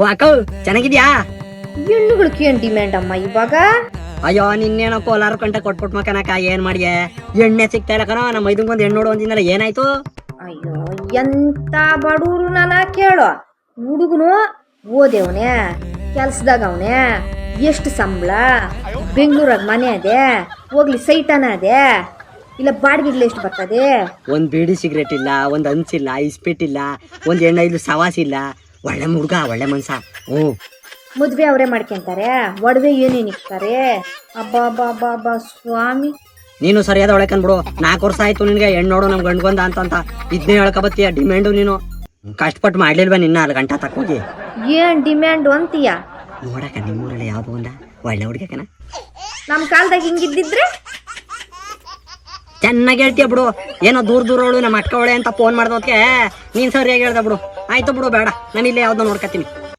ಓ ಅಕ್ಕವ್ ಚೆನ್ನಾಗಿದ್ಯಾ? ಹೆಣ್ಣುಗಳು ಡಿಮ್ಯಾಂಡ್ ಅಮ್ಮ ಇವಾಗ? ಅಯ್ಯೋ ನಿನ್ನೇನೋ ಕೋಲಾರ ಕಂಟ ಕೊಟ್ಬಿಟ್ ಮಕನಕ ಏನ್ ಮಾಡಿಯೆ ಎಣ್ಣೆ ಸಿಗ್ತಾ ಇಲ್ಲ ಕಣೋ ನಮ್ಮ ಮೈದಂಗ್ ಒಂದ್ ಹೆಣ್ಣು ನೋಡು ಅಂದಿನಲ್ಲ ಏನಾಯ್ತು? ಅಯ್ಯೋ ಎಂತ ಬಡೂರು ನಾನ ಕೇಳು. ಹುಡುಗನು ಓದೇವನೆ ಕೆಲ್ಸದಾಗ ಅವನೆ ಎಷ್ಟು ಸಂಬಳ? ಬೆಂಗಳೂರಾಗ ಮನೆ ಅದೇ ಹೋಗ್ಲಿ ಸೈಟನ ಅದೇ ಇಲ್ಲ ಬಾಡಿಗೆಗಳು ಎಷ್ಟು ಬರ್ತದೆ? ಒಂದ್ ಬೀಡಿ ಸಿಗರೇಟ್ ಇಲ್ಲ ಒಂದ್ ಹಂಚಿಲ್ಲ ಇಸ್ಪೀಟ್ ಇಲ್ಲ ಒಂದ್ ಎಣ್ಣೆ ಇಲ್ಲ ಸವಾಸ ಇಲ್ಲ ಒಳ್ಳೆ ಹುಡುಗ ಒಳ್ಳೆ ಮನ್ಸ. ಓ ಮದ್ವೆ ಅವರೇ ಮಾಡ್ಕೊಂತಾರೆ. ಒಡವೆ ಏನೇನ್ ಇಕ್ತಾರೆ? ಅಬ್ಬಾ ಅಬ್ಬಾ ಅಬ್ಬಾ ಅಬ್ಬಾ ಸ್ವಾಮಿ. ನೀನು ಸರಿಯಾದ ಒಳಗೆ ಬಿಡು. ನಾಲ್ಕು ವರ್ಷ ಆಯ್ತು ನಿನ್ಗೆ ಹೆಣ್ಣು ನೋಡು ನಮ್ಮ ಗಂಡ್ಗೊಂದ ಅಂತ ಅಂತ ಇದನ್ನೇ ಹೇಳ್ಕೊಬತ್ತೀಯ ಡಿಮ್ಯಾಂಡು ನೀನು. ಕಷ್ಟಪಟ್ಟು ಮಾಡ್ಲಿಲ್ವಾ ನಿನ್ನ ಅಲ್ಲಿ ಗಂಟ ತಕ್ಕೋಗಿ ಏನ್ ಡಿಮ್ಯಾಂಡು ಅಂತೀಯ? ನೋಡಕ ನಿಮ್ಮೂರಲ್ಲಿ ಯಾವ್ದು ಒಂದ? ಒಳ್ಳೆ ಹುಡುಗಕನ ನಮ್ ಕಾಲದಾಗ ಹಿಂಗಿದ್ದಿದ್ರೆ? ಚೆನ್ನಾಗಿ ಹೇಳ್ತೀಯ ಬಿಡು. ಏನೋ ದೂರ ದೂರವಳು ನಮ್ಮ ಅಕ್ಕ ಅಂತ ಫೋನ್ ಮಾಡ್ದೋದಕ್ಕೆ ನೀನು ಸರಿಯಾಗಿ ಹೇಳ್ದೆ ಬಿಡು. ಆಯ್ತು ಬಿಡು, ಬೇಡ. ನಾನು ಇಲ್ಲೇ ಯಾವ್ದೋ ನೋಡ್ಕತ್ತೀನಿ.